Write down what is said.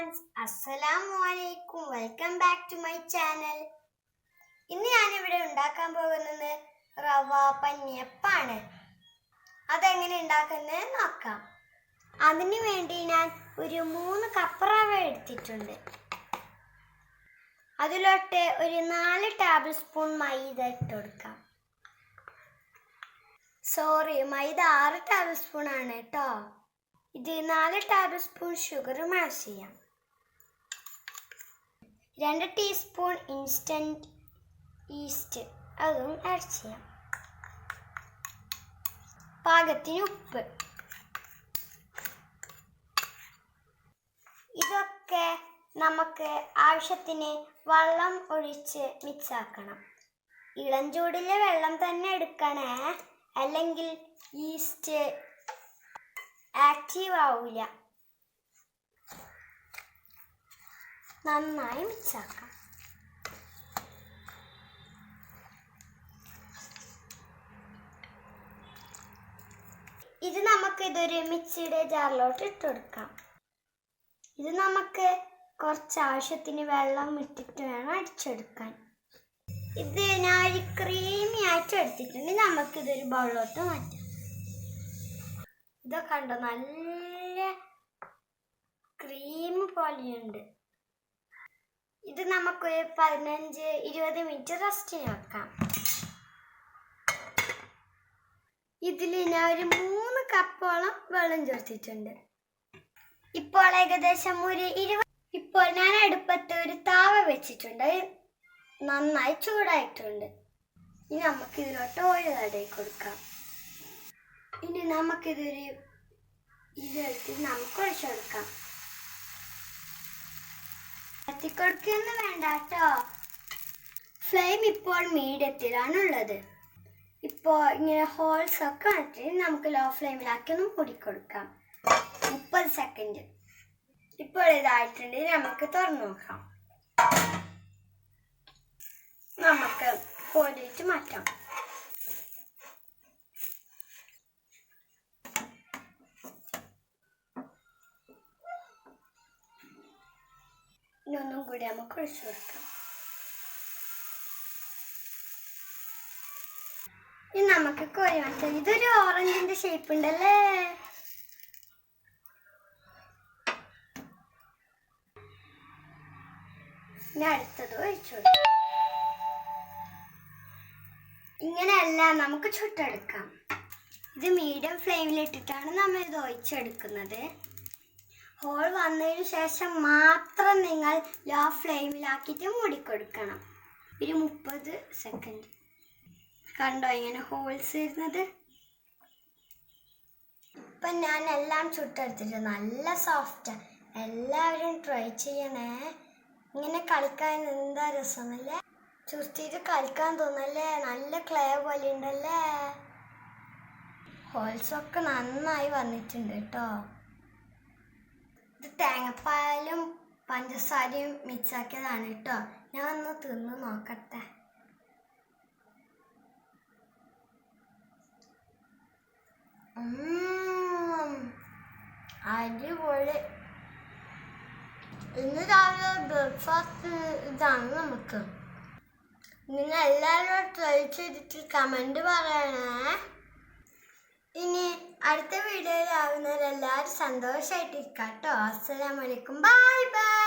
Friends അസ്സലാമു അലൈക്കും welcome back to my channel ഇന്ന് ഞാൻ ഇവിടെ ഉണ്ടാക്കാൻ പോകുന്നത് റവ പന്നിയപ്പാണ്. അതെങ്ങനെ ഉണ്ടാക്കുന്നത് നോക്കാം. അതിനു വേണ്ടി ഞാൻ ഒരു മൂന്ന് കപ്പ് റവ എടുത്തിട്ടുണ്ട്. അതിലോട്ട് ഒരു നാല് ടേബിൾ സ്പൂൺ മൈദ ഇട്ട് കൊടുക്കാം. സോറി മൈദ ആറ് ടേബിൾ സ്പൂൺ ആണ് കേട്ടോ. ഇത് നാല് ടേബിൾ സ്പൂൺ ഷുഗർ മാഷ് ചെയ്യാം. രണ്ട് ടീസ്പൂൺ ഇൻസ്റ്റന്റ് ഈസ്റ്റ് അതും ആഡ് ചെയ്യാം. പാകത്തിന് ഉപ്പ്. ഇതൊക്കെ നമുക്ക് ആവശ്യത്തിന് വെള്ളം ഒഴിച്ച് മിക്സാക്കണം ഇളം ചൂടിലെ വെള്ളം തന്നെ എടുക്കണേ. അല്ലെങ്കിൽ ഈസ്റ്റ് ആക്റ്റീവ് ആവില്ല നന്നായി മിക്സ് ആക്കാം ഇത് നമുക്ക് ഇതൊരു മിക്സിയുടെ ജാറിലോട്ട് ഇട്ട് കൊടുക്കാം. ഇത് നമുക്ക് കുറച്ച് ആവശ്യത്തിന് വെള്ളം ഇട്ടിട്ട് വേണം അടിച്ചെടുക്കാൻ. ഇത് ഞാൻ ഒരു ക്രീമി ആയിട്ട് എടുത്തിട്ടുണ്ട്. നമുക്കിതൊരു ബൗളിലോട്ട് മാറ്റാം. ഇതൊക്കെ കണ്ടോ? നല്ല ക്രീം പോലെയുണ്ട്. ഇത് നമുക്കൊരു പതിനഞ്ച് ഇരുപത് മിനിറ്റ് റെസ്റ്റിന് വെക്കാം. ഇതിൽ ഞാൻ ഒരു മൂന്ന് കപ്പോളം വെള്ളം ചേർത്തിട്ടുണ്ട്. ഇപ്പോൾ ഏകദേശം ഒരു ഇരുപത് ഇപ്പോൾ ഞാൻ അടുപ്പത്ത് ഒരു താവ വെച്ചിട്ടുണ്ട്. നന്നായി ചൂടായിട്ടുണ്ട്. ഇനി നമുക്ക് ഇതിലോട്ട് ഓയിൽ തടയി കൊടുക്കാം. ഇനി നമുക്കിതൊരു ഇതെടുത്ത് നമുക്ക് ഒഴിച്ചു കൊടുക്കാം. കത്തിക്കൊടുക്കൊന്നും വേണ്ട കേട്ടോ ഫ്ലെയിം ഇപ്പോൾ മീഡിയത്തിലാണുള്ളത്. ഇപ്പോൾ ഇങ്ങനെ ഹോൾസ് ഒക്കെ ഇട്ടിട്ട് നമുക്ക് ലോ ഫ്ലെയിമിലാക്കി ഒന്ന് മൂടിക്കൊടുക്കാം. മുപ്പത് സെക്കൻഡ് ഇപ്പോൾ ഇതായിട്ടുണ്ട്. നമുക്ക് തുറന്നു നോക്കാം. നമുക്ക് കോരിയിട്ട് മാറ്റാം. ഒന്നും കൂടി നമുക്ക് ഒഴിച്ചു കൊടുക്കാം. ഇനി നമുക്ക് കോരി മാറ്റാം. ഇതൊരു ഓറഞ്ചിന്റെ ഷേപ്പ് ഉണ്ടല്ലേ? ഇനി അടുത്തത് ഒഴിച്ചു ഇങ്ങനെയല്ല നമുക്ക് ചുട്ടെടുക്കാം. ഇത് മീഡിയം ഫ്ലെയിമിൽ ഇട്ടിട്ടാണ് നമ്മൾ ഇത് ഒഴിച്ചെടുക്കുന്നത്. ഹോൾ വന്നതിന് ശേഷം മാത്രം നിങ്ങൾ ലോ ഫ്ലെയിമിലാക്കിയിട്ട് മൂടിക്കൊടുക്കണം. ഒരു മുപ്പത് സെക്കൻഡ് കണ്ടോ ഇങ്ങനെ ഹോൾസ് വരുന്നത് ഇപ്പം ഞാൻ എല്ലാം ചുട്ടെടുത്തിട്ട് നല്ല സോഫ്റ്റാണ് എല്ലാവരും ട്രൈ ചെയ്യണേ. ഇങ്ങനെ കളിക്കാൻ എന്താ രസമല്ലേ? ചുരുട്ടിയിട്ട് കളിക്കാൻ തോന്നല്ലേ? നല്ല ക്ലേ പോലെ ഉണ്ടല്ലേ? ഹോൾസൊക്കെ നന്നായി വന്നിട്ടുണ്ട് കേട്ടോ. ഇത് തേങ്ങപ്പാലും പഞ്ചസാരയും മിക്സാക്കിയതാണ് കേട്ടോ. ഞാൻ ഒന്ന് തിന്ന് നോക്കട്ടെ. അടിപൊളി. ഇന്ന് രാവിലെ ബ്രേക്ക്ഫാസ്റ്റ് ഇതാണ് നമുക്ക്. നിങ്ങൾ എല്ലാവരും ട്രൈ ചെയ്തിട്ട് കമന്റ് പറയണേ. ഇനി അടുത്ത വീഡിയോയിലാവുന്നവരെല്ലാവരും സന്തോഷമായിട്ടിരിക്കാം കേട്ടോ അസ്സലാമലൈക്കും ബൈ ബൈ